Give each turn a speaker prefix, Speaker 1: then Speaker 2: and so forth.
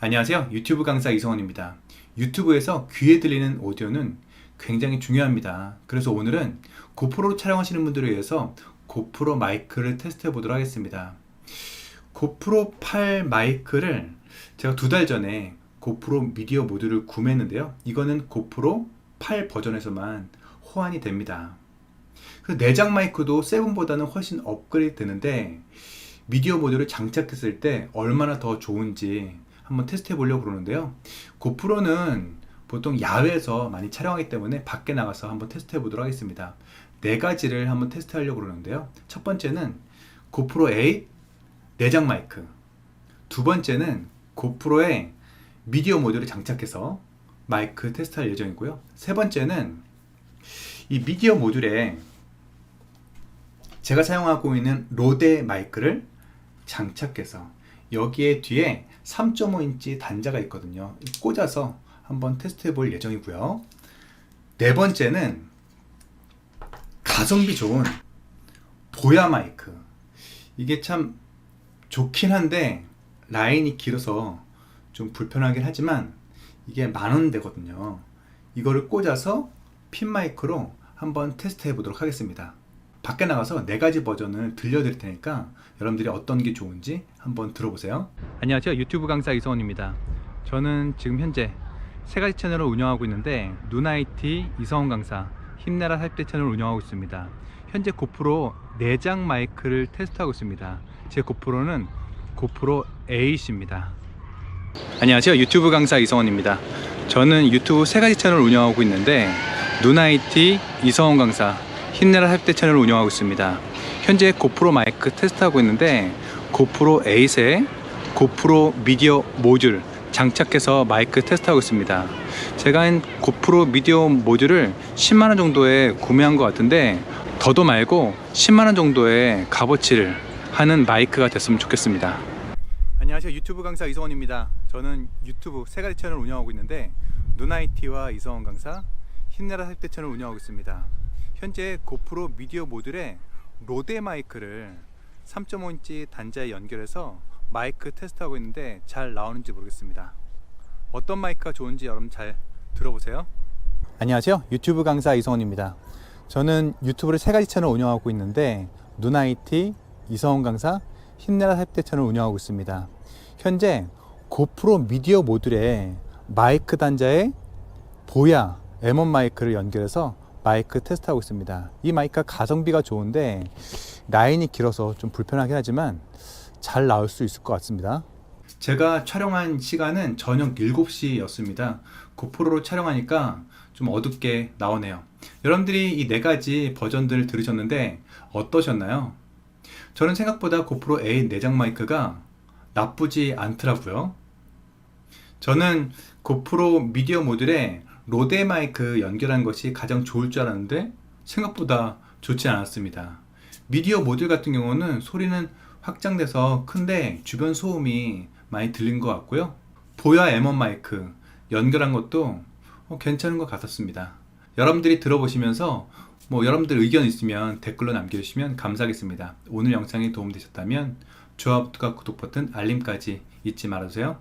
Speaker 1: 안녕하세요. 유튜브 강사 이성원입니다. 유튜브에서 귀에 들리는 오디오는 굉장히 중요합니다. 그래서 오늘은 고프로 촬영하시는 분들을 위해서 고프로 마이크를 테스트해 보도록 하겠습니다. 고프로 8 마이크를 제가 두 달 전에 고프로 미디어 모듈을 구매했는데요. 이거는 고프로 8 버전에서만 호환이 됩니다. 그 내장 마이크도 7보다는 훨씬 업그레이드 되는데 미디어 모듈을 장착했을 때 얼마나 더 좋은지 한번 테스트 해보려고 그러는데요. 고프로는 보통 야외에서 많이 촬영하기 때문에 밖에 나가서 한번 테스트 해보도록 하겠습니다. 네 가지를 한번 테스트 하려고 그러는데요. 첫 번째는 고프로 8 내장 마이크. 두 번째는 고프로에 미디어 모듈을 장착해서 마이크 테스트할 예정이고요. 세 번째는 이 미디어 모듈에 제가 사용하고 있는 로데 마이크를 장착해서 여기에 뒤에 3.5인치 단자가 있거든요. 꽂아서 한번 테스트해 볼 예정이고요. 네 번째는 가성비 좋은 보야 마이크. 이게 참 좋긴 한데 라인이 길어서 좀 불편하긴 하지만 이게 만 원대거든요. 이거를 꽂아서 핀 마이크로 한번 테스트 해 보도록 하겠습니다. 밖에 나가서 네 가지 버전을 들려드릴 테니까 여러분들이 어떤 게 좋은지 한번 들어보세요. 안녕하세요. 유튜브 강사 이성원입니다. 저는 지금 현재 세 가지 채널을 운영하고 있는데 누나이티 이성원 강사 힘내라 살때 채널을 운영하고 있습니다. 현재 고프로 내장 마이크를 테스트하고 있습니다. 제 고프로는 고프로 8입니다. 안녕하세요. 유튜브 강사 이성원입니다. 저는 유튜브 세 가지 채널을 운영하고 있는데 누나이티 이성원 강사 힘내라 살때 채널을 운영하고 있습니다. 현재 고프로 마이크 테스트하고 있는데 고프로 8에 고프로 미디어 모듈 장착해서 마이크 테스트하고 있습니다. 제가 한 고프로 미디어 모듈을 10만원 정도에 구매한 것 같은데 더도 말고 10만원 정도의 값어치를 하는 마이크가 됐으면 좋겠습니다. 안녕하세요. 유튜브 강사 이성원입니다. 저는 유튜브 세 가지 채널을 운영하고 있는데 누나이티와 이성원 강사 힘내라 살때 채널을 운영하고 있습니다. 현재 고프로 미디어 모듈에 로데 마이크를 3.5인치 단자에 연결해서 마이크 테스트하고 있는데 잘 나오는지 모르겠습니다. 어떤 마이크가 좋은지 여러분 잘 들어보세요. 안녕하세요. 유튜브 강사 이성원입니다. 저는 유튜브를 세 가지 채널 운영하고 있는데 누나이티, 이성원 강사, 힘내라 살때 채널 운영하고 있습니다. 현재 고프로 미디어 모듈에 마이크 단자에 보야 M1 마이크를 연결해서 마이크 테스트하고 있습니다. 이 마이크가 가성비가 좋은데 라인이 길어서 좀 불편하긴 하지만 잘 나올 수 있을 것 같습니다. 제가 촬영한 시간은 저녁 7시였습니다. 고프로로 촬영하니까 좀 어둡게 나오네요. 여러분들이 이 네 가지 버전들을 들으셨는데 어떠셨나요? 저는 생각보다 고프로 8 내장 마이크가 나쁘지 않더라고요. 저는 고프로 미디어 모듈에 로데 마이크 연결한 것이 가장 좋을 줄 알았는데 생각보다 좋지 않았습니다. 미디어 모듈 같은 경우는 소리는 확장돼서 큰데 주변 소음이 많이 들린 것 같고요. 보야 M1 마이크 연결한 것도 어, 괜찮은 것 같았습니다. 여러분들이 들어보시면서 뭐 여러분들 의견 있으면 댓글로 남겨주시면 감사하겠습니다. 오늘 영상이 도움되셨다면 좋아요과 구독 버튼 알림까지 잊지 말아주세요.